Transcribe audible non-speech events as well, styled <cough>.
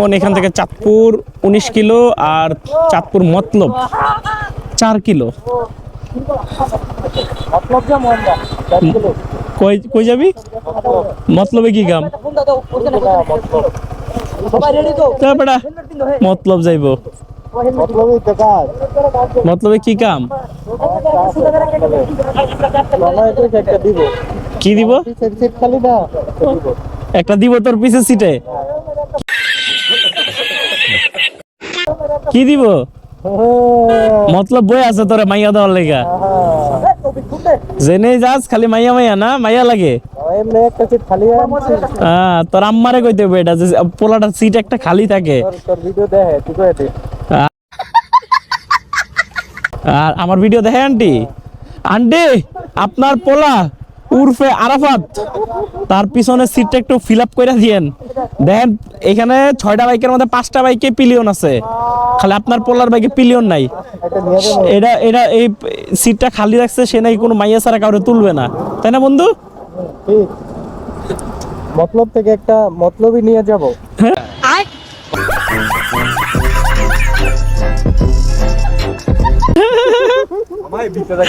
যেমন এখান থেকে চাঁদপুর উনিশ কিলো আর চাঁদপুর মতলব চার কিলো। কই কই যাবি? মতলবে। কি কাম বেটা মতলব যাইব। মতলবে কি কাম? একটা দিব। কি দিব? একটা দিব। তোর পিছে সিটে কি দিব? মতলব বই আছে তোরে মাইয়া দেওয়ার লেগা। জেনে যাস, খালি মাইয়া মাইয়া না, মাইয়া লাগে। তোর আম্মারে কইতে হবে এটা, যে পোলাটার সিট একটা খালি থাকে। আর আমার ভিডিও দেখে আন্টি? আন্টি, আপনার পোলা উর্ফে আরাফাত। তার পিছনে সিটটা একটু ফিল আপ করে দিয়েন। দেখেন এখানে ছয়টা বাইকের মধ্যে পাঁচটা বাইকে পিলিয়ন আছে। খালি আপনার পোলার বাইকে পিলিয়ন নাই। এটা এটা এই সিটটা খালি রাখছে সে নাকি কোনো মাইয়া ছাড়া কাউরে তুলবে না। তাই না বন্ধু? মতলব থেকে একটা মতলবই নিয়ে যাব। ভাই <laughs> ভিতরে